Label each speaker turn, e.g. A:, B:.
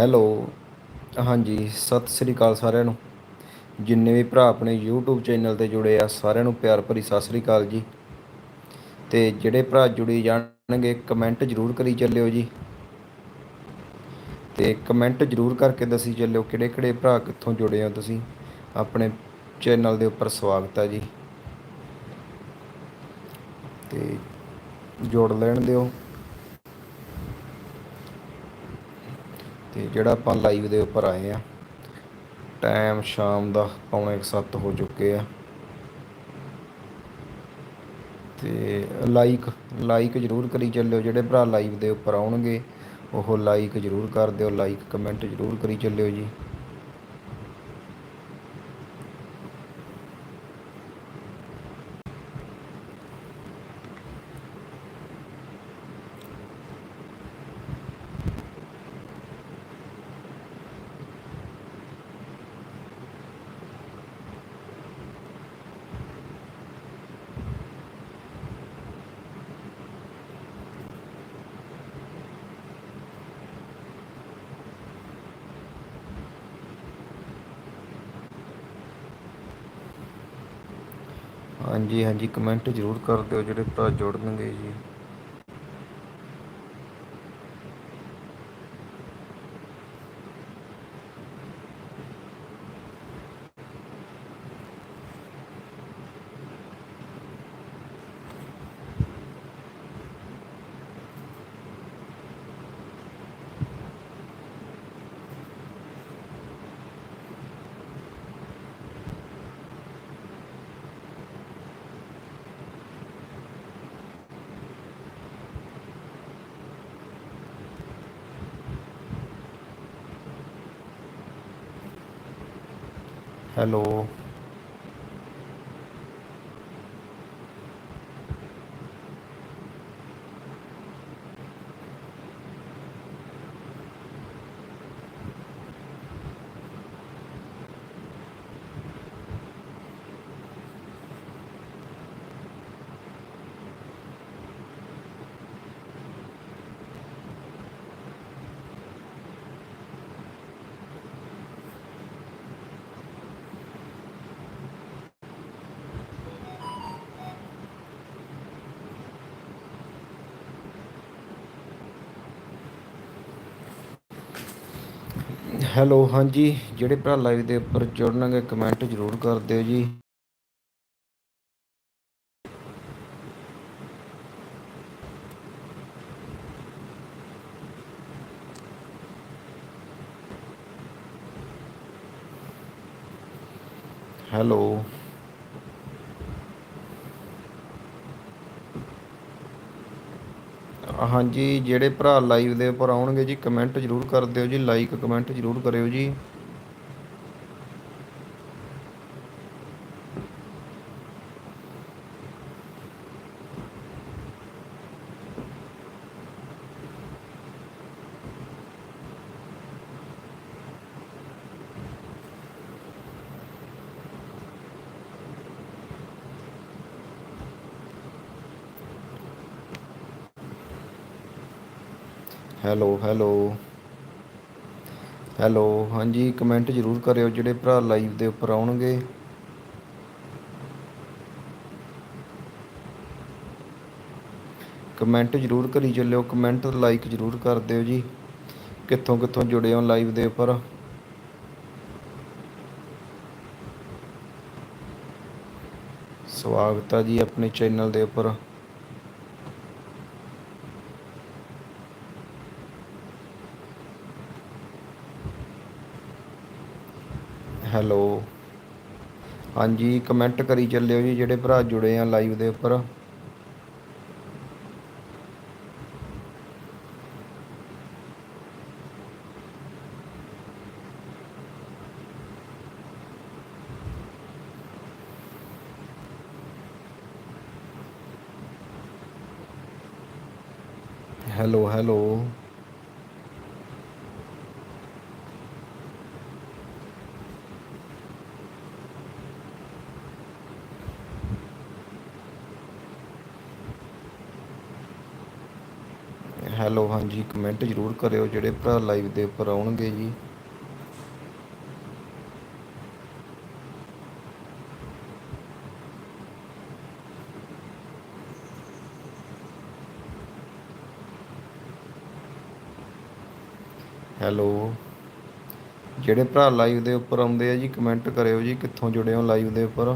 A: Hello. ਹਾਂਜੀ, ਸਤਿ ਸ੍ਰੀ ਅਕਾਲ ਸਾਰਿਆਂ ਨੂੰ। ਜਿੰਨੇ ਵੀ ਭਰਾ ਆਪਣੇ YouTube ਚੈਨਲ ਤੇ ਜੁੜੇ ਆ, ਸਾਰਿਆਂ ਨੂੰ ਪਿਆਰ ਭਰੀ ਸਤਿ ਸ੍ਰੀ ਅਕਾਲ ਜੀ। ਤੇ ਜਿਹੜੇ ਭਰਾ ਜੁੜੀ ਜਾਣਗੇ ਕਮੈਂਟ ਜ਼ਰੂਰ ਕਰੀ ਚੱਲਿਓ ਜੀ। ਤੇ ਕਮੈਂਟ ਜ਼ਰੂਰ ਕਰਕੇ ਦੱਸੀ ਚੱਲਿਓ ਕਿਹੜੇ ਕਿਹੜੇ ਭਰਾ ਕਿੱਥੋਂ ਜੁੜੇ ਹੋ ਤੁਸੀਂ। ਆਪਣੇ ਚੈਨਲ ਦੇ ਉੱਪਰ ਸਵਾਗਤ ਹੈ ਜੀ। ਤੇ ਜੋੜ ਲੈਣ ਦਿਓ। ਤੇ ਜਿਹੜਾ ਆਪਾਂ ਲਾਈਵ ਦੇ ਉੱਪਰ ਆਏ ਆ ਟਾਈਮ ਸ਼ਾਮ ਦਾ ਪੌਣੇ 7 ਹੋ ਚੁੱਕੇ ਆ। ਤੇ ਲਾਈਕ ਲਾਈਕ ਜਰੂਰ ਕਰੀ ਚੱਲਿਓ, ਜਿਹੜੇ ਭਰਾ ਲਾਈਵ ਦੇ ਉੱਪਰ ਆਉਣਗੇ, ਉਹ ਲਾਈਕ ਜਰੂਰ ਕਰ ਦਿਓ ਲਾਈਕ ਕਮੈਂਟ ਜਰੂਰ ਕਰੀ ਚੱਲਿਓ ਜੀ। ਹਾਂਜੀ ਹਾਂਜੀ ਕਮੈਂਟ ਜਰੂਰ ਕਰ ਦਿਓ ਜਿਹੜੇ ਭਰਾ ਜੁੜਨਗੇ ਜੀ। ਹੈਲੋ ਹੈਲੋ ਹਾਂਜੀ ਜਿਹੜੇ ਭਰਾ ਲਾਈਵ ਦੇ ਉੱਪਰ ਜੁੜਨਗੇ ਕਮੈਂਟ ਜਰੂਰ ਕਰ ਦਿਓ ਜੀ। ਹੈਲੋ। ਹਾਂਜੀ, ਜਿਹੜੇ ਭਰਾ ਲਾਈਵ ਦੇ ਉੱਪਰ ਆਉਣਗੇ ਜੀ ਕਮੈਂਟ ਜਰੂਰ ਕਰ ਦਿਓ ਜੀ ਲਾਈਕ ਕਮੈਂਟ ਜਰੂਰ ਕਰਿਓ ਜੀ। Hello hello. ਹੈਲੋ, ਹਾਂਜੀ, ਕਮੈਂਟ ਜਰੂਰ ਕਰਿਓ ਜਿਹੜੇ ਭਰਾ ਲਾਈਵ ਦੇ ਉੱਪਰ ਆਉਣਗੇ। ਕਮੈਂਟ ਜਰੂਰ ਕਰੀ ਚੱਲਿਓ, ਕਮੈਂਟ, ਲਾਈਕ ਜਰੂਰ ਕਰ ਦਿਓ ਜੀ। ਕਿੱਥੋਂ ਕਿੱਥੋਂ ਜੁੜੇ ਹੋ ਲਾਈਵ ਦੇ ਉੱਪਰ? ਸਵਾਗਤ ਹੈ ਜੀ ਆਪਣੇ ਚੈਨਲ ਦੇ ਉੱਪਰ। ਹੈਲੋ। ਹਾਂਜੀ ਕਮੈਂਟ ਕਰੀ ਚੱਲਿਓ ਜੀ, ਜਿਹੜੇ ਭਰਾ ਜੁੜੇ ਆ ਲਾਈਵ ਦੇ ਉੱਪਰ। Hello hello. ਹੈਲੋ, ਹਾਂਜੀ ਕਮੈਂਟ ਜ਼ਰੂਰ ਕਰਿਓ, ਜਿਹੜੇ ਭਰਾ ਲਾਈਵ ਦੇ ਉੱਪਰ ਆਉਣਗੇ ਜੀ। ਹੈਲੋ, ਜਿਹੜੇ ਭਰਾ ਲਾਈਵ ਦੇ ਉੱਪਰ ਆਉਂਦੇ ਆ ਜੀ ਕਮੈਂਟ ਕਰਿਓ ਜੀ, ਕਿੱਥੋਂ ਜੁੜੇ ਹੋ ਲਾਈਵ ਦੇ ਉੱਪਰ?